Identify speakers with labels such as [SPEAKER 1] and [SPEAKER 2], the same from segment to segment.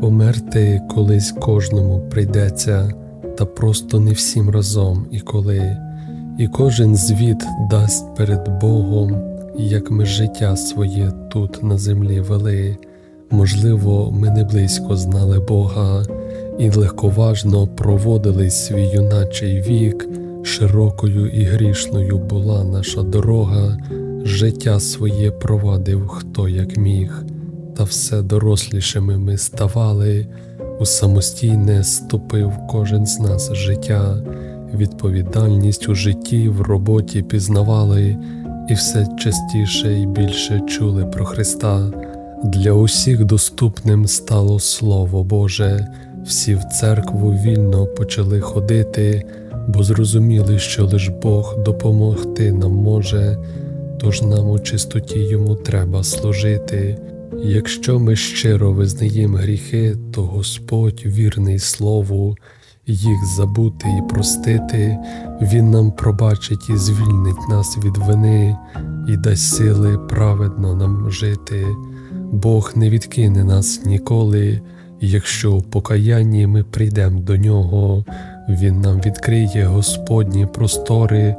[SPEAKER 1] Померти колись кожному прийдеться, та просто не всім разом і коли, і кожен звіт дасть перед Богом, як ми життя своє тут на землі вели. Можливо, ми не близько знали Бога і легковажно проводили свій юначий вік, широкою і грішною була наша дорога, життя своє провадив хто як міг, та все дорослішими ми ставали, у самостійне ступив кожен з нас життя, відповідальність у житті, в роботі пізнавали, і все частіше і більше чули про Христа. Для усіх доступним стало Слово Боже, всі в церкву вільно почали ходити, бо зрозуміли, що лиш Бог допомогти нам може, тож нам у чистоті йому треба служити. Якщо ми щиро визнаємо гріхи, то Господь, вірний Слову, їх забути і простити, Він нам пробачить і звільнить нас від вини і дасть сили праведно нам жити. Бог не відкине нас ніколи, якщо у покаянні ми прийдемо до нього, Він нам відкриє Господні простори,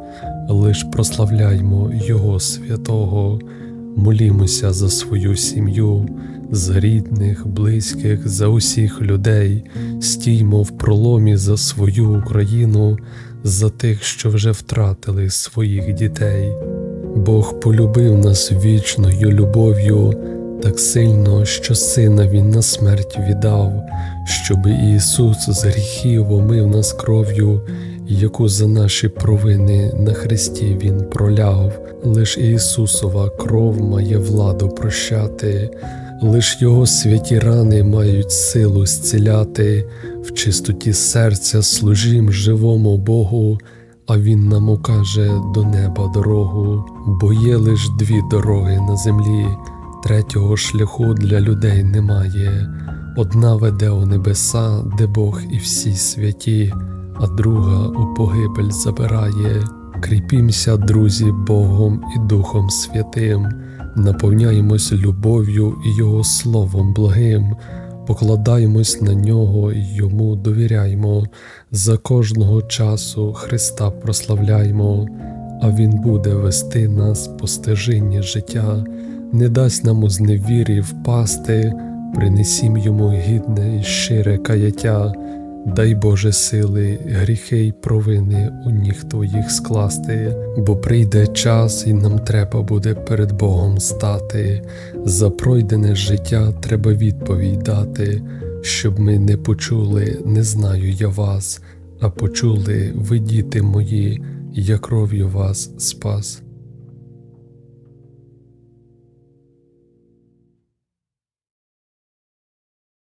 [SPEAKER 1] лиш прославляймо Його святого, молімося за свою сім'ю, за рідних, близьких, за усіх людей, стіймо в проломі за свою Україну, за тих, що вже втратили своїх дітей. Бог полюбив нас вічною любов'ю так сильно, що сина Він на смерть віддав, щоби Ісус з гріхів омив нас кров'ю, яку за наші провини на Христі Він проляв. Лиш Ісусова кров має владу прощати, лиш Його святі рани мають силу зціляти, в чистоті серця служім живому Богу а він нам укаже до неба дорогу, бо є лиш дві дороги на землі, третього шляху для людей немає. Одна веде у небеса, де Бог і всі святі, а друга у погибель забирає. Кріпімся, друзі, Богом і Духом Святим, наповняємось любов'ю і Його Словом благим. Покладаємось на нього і йому довіряємо, за кожного часу Христа прославляємо, а Він буде вести нас по стежині життя, не дасть нам у зневірі впасти, принесім йому гідне і щире каяття. Дай Боже сили, гріхи й провини у ніг твоїх скласти, бо прийде час, і нам треба буде перед Богом стати. За пройдене життя треба відповідь дати, щоб ми не почули, не знаю я вас, а почули ви, діти мої, я кров'ю вас спас.